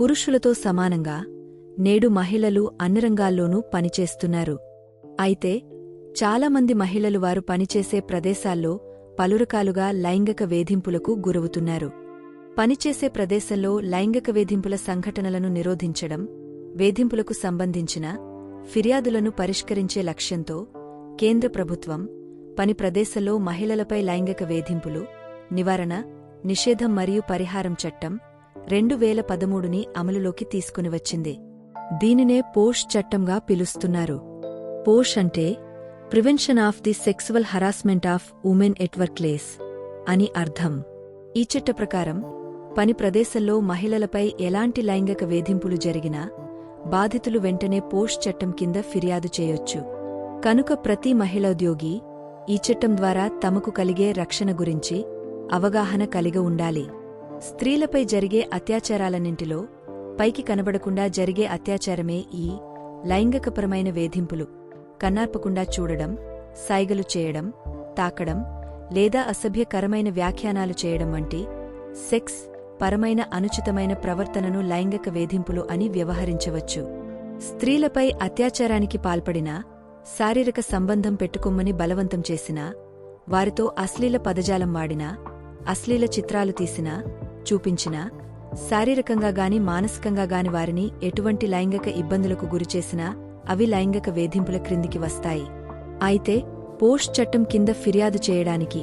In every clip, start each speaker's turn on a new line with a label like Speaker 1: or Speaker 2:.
Speaker 1: పురుషులతో సమానంగా నేడు మహిళలు అన్ని రంగాల్లోనూ పనిచేస్తున్నారు. అయితే చాలామంది మహిళలు వారు పనిచేసే ప్రదేశాల్లో పలురకాలుగా లైంగిక వేధింపులకు గురవుతున్నారు. పనిచేసే ప్రదేశంలో లైంగిక వేధింపుల సంఘటనలను నిరోధించడం వేధింపులకు సంబంధించిన ఫిర్యాదులను పరిష్కరించే లక్ష్యంతో కేంద్ర ప్రభుత్వం పని ప్రదేశంలో మహిళలపై లైంగిక వేధింపులు నివారణ నిషేధం మరియు పరిహారం చట్టం రెండు వేల పదమూడుని అమలులోకి తీసుకుని వచ్చింది. దీనినే పోష్ చట్టంగా పిలుస్తున్నారు. పోష్ అంటే prevention of the sexual harassment of women at workplace అని అర్థం. ఈ చట్ట ప్రకారం పని ప్రదేశంలో మహిళలపై ఎలాంటి లైంగిక వేధింపులు జరిగినా బాధితులు వెంటనే పోష్ చట్టం కింద ఫిర్యాదు చేయొచ్చు. కనుక ప్రతి మహిళ ఉద్యోగి ఈ చట్టం ద్వారా తమకు కలిగే రక్షణ గురించి అవగాహన కలిగి ఉండాలి. స్త్రీలపై జరిగే అత్యాచారాలన్నింటిలో పైకి కనబడకుండా జరిగే అత్యాచారమే ఈ లైంగికపరమైన వేధింపులు. కన్నార్పకుండా చూడడం సైగలు చేయడం తాకడం లేదా అసభ్యకరమైన వ్యాఖ్యానాలు చేయడం వంటి సెక్స్ పరమైన అనుచితమైన ప్రవర్తనను లైంగిక వేధింపులు అని వ్యవహరించవచ్చు. స్త్రీలపై అత్యాచారానికి పాల్పడినా శారీరక సంబంధం పెట్టుకొమ్మని బలవంతం చేసినా వారితో అశ్లీల పదజాలం వాడినా అశ్లీల చిత్రాలు తీసినా చూపించినా శారీరకంగా గాని మానసికంగా గాని వారిని ఎటువంటి లైంగిక ఇబ్బందులకు గురిచేసినా అవి లైంగిక వేధింపుల క్రిందికి వస్తాయి. అయితే పోస్ట్ చట్టం కింద ఫిర్యాదు చేయడానికి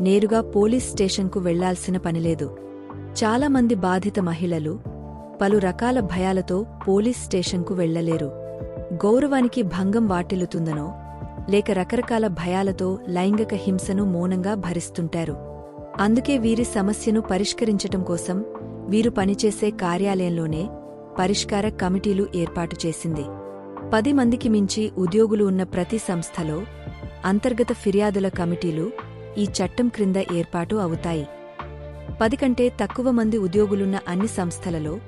Speaker 1: నేరుగా పోలీస్ స్టేషన్కు వెళ్ళాల్సిన పనిలేదు చాలామంది బాధిత మహిళలు పలు రకాల భయాలతో పోలీస్ స్టేషన్కు వెళ్ళలేరు గౌరవానికి భంగం వాటిల్లుతుందనో లేక రకరకాల భయాలతో లైంగిక హింసను మౌనంగా భరిస్తుంటారు. అందుకే వీరి సమస్యను పరిష్కరించటం కోసం వీరు పనిచేసే కార్యాలయంలోనే పరిష్కార కమిటీలు ఏర్పాటు చేసింది. పది మందికి మించి ఉద్యోగులు ఉన్న ప్రతి సంస్థలో అంతర్గత ఫిర్యాదుల కమిటీలు ఈ చట్టం క్రింద ఏర్పాటు అవుతాయి. పది కంటే తక్కువ మంది ఉద్యోగులున్న అన్ని సంస్థలలో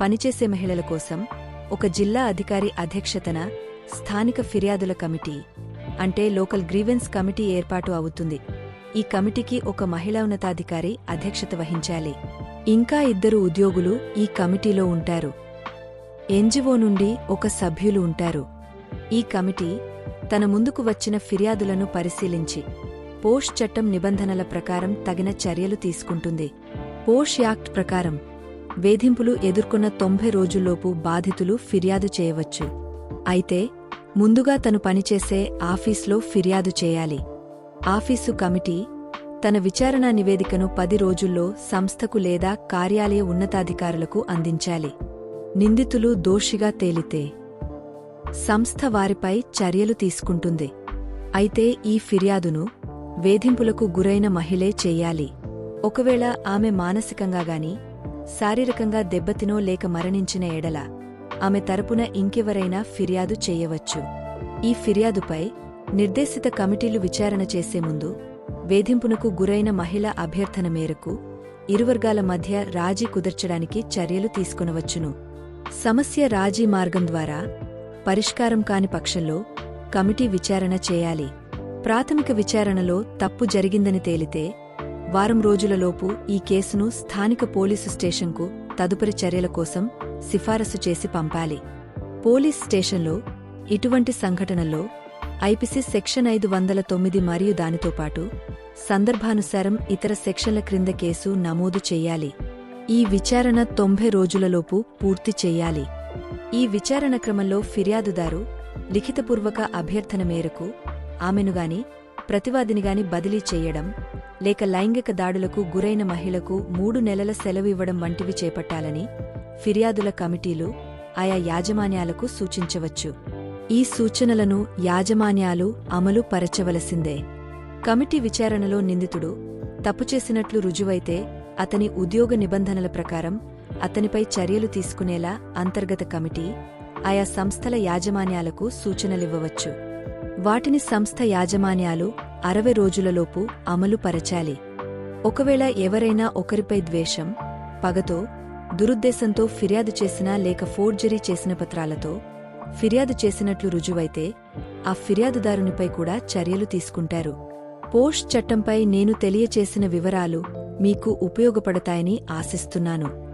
Speaker 1: పనిచేసే మహిళల కోసం ఒక జిల్లా అధికారి అధ్యక్షతన స్థానిక ఫిర్యాదుల కమిటీ అంటే లోకల్ గ్రీవెన్స్ కమిటీ ఏర్పాటు అవుతుంది. ఈ కమిటీకి ఒక మహిళా ఉన్నతాధికారి అధ్యక్షత వహించాలి. ఇంకా ఇద్దరు ఉద్యోగులు ఈ కమిటీలో ఉంటారు. ఎన్జిఓ నుండి ఒక సభ్యులు ఉంటారు. ఈ కమిటీ తన ముందుకు వచ్చిన ఫిర్యాదులను పరిశీలించి పోష్ చట్టం నిబంధనల ప్రకారం తగిన చర్యలు తీసుకుంటుంది. పోష్ యాక్ట్ ప్రకారం వేధింపులు ఎదుర్కొన్న తొంభై రోజుల్లోపు బాధితులు ఫిర్యాదు చేయవచ్చు. అయితే ముందుగా తను పనిచేసే ఆఫీస్లో ఫిర్యాదు చేయాలి. ఆఫీసు కమిటీ తన విచారణ నివేదికను పది రోజుల్లో సంస్థకు లేదా కార్యాలయ ఉన్నతాధికారులకు అందించాలి. నిందితులు దోషిగా తేలితే సంస్థ వారిపై చర్యలు తీసుకుంటుంది. అయితే ఈ ఫిర్యాదును వేధింపులకు గురైన మహిళే చేయాలి. ఒకవేళ ఆమె మానసికంగా గాని శారీరకంగా దెబ్బతినో లేక మరణించిన ఎడల ఆమె తరపున ఇంకెవరైనా ఫిర్యాదు చేయవచ్చు. ఈ ఫిర్యాదుపై నిర్దేశిత కమిటీలు విచారణ చేసే ముందు వేధింపునకు గురైన మహిళ అభ్యర్థన మేరకు ఇరువర్గాల మధ్య రాజీ కుదర్చడానికి చర్యలు తీసుకునవచ్చును. సమస్య రాజీ మార్గం ద్వారా పరిష్కారం కాని పక్షంలో కమిటీ విచారణ చేయాలి. ప్రాథమిక విచారణలో తప్పు జరిగిందని తేలితే వారం రోజులలోపు ఈ కేసును స్థానిక పోలీసు స్టేషన్కు తదుపరి చర్యల కోసం సిఫారసు చేసి పంపాలి. పోలీస్ స్టేషన్లో ఇటువంటి సంఘటనల్లో ఐపీసీ సెక్షన్ ఐదు వందల తొమ్మిది మరియు దానితో పాటు సందర్భానుసారం ఇతర సెక్షన్ల క్రింద కేసు నమోదు చేయాలి. ఈ విచారణ తొంభై రోజులలోపు పూర్తి చేయాలి. ఈ విచారణ క్రమంలో ఫిర్యాదుదారు లిఖితపూర్వక అభ్యర్థన మేరకు ఆమెనుగాని ప్రతివాదినిగాని బదిలీ చేయడం లేక లైంగిక దాడులకు గురైన మహిళకు మూడు నెలల సెలవు ఇవ్వడం వంటివి చేపట్టాలని ఫిర్యాదుల కమిటీలు ఆయా యాజమాన్యాలకు సూచించవచ్చు. ఈ సూచనలను యాజమాన్యాలు అమలు పరచవలసిందే. కమిటీ విచారణలో నిందితుడు తప్పు చేసినట్లు రుజువైతే అతని ఉద్యోగ నిబంధనల ప్రకారం అతనిపై చర్యలు తీసుకునేలా అంతర్గత కమిటీ ఆయా సంస్థల యాజమాన్యాలకు సూచనలివ్వవచ్చు. వాటిని సంస్థ యాజమాన్యాలు అరవై రోజులలోపు అమలు పరచాలి. ఒకవేళ ఎవరైనా ఒకరిపై ద్వేషం పగతో దురుద్దేశంతో ఫిర్యాదు చేసినా లేక ఫోర్జరీ చేసిన పత్రాలతో ఫిర్యాదు చేసినట్లు రుజువైతే ఆ ఫిర్యాదుదారునిపై కూడా చర్యలు తీసుకుంటారు. పోస్ట్ చట్టంపై నేను తెలియచేసిన వివరాలు మీకు ఉపయోగపడతాయని ఆశిస్తున్నాను.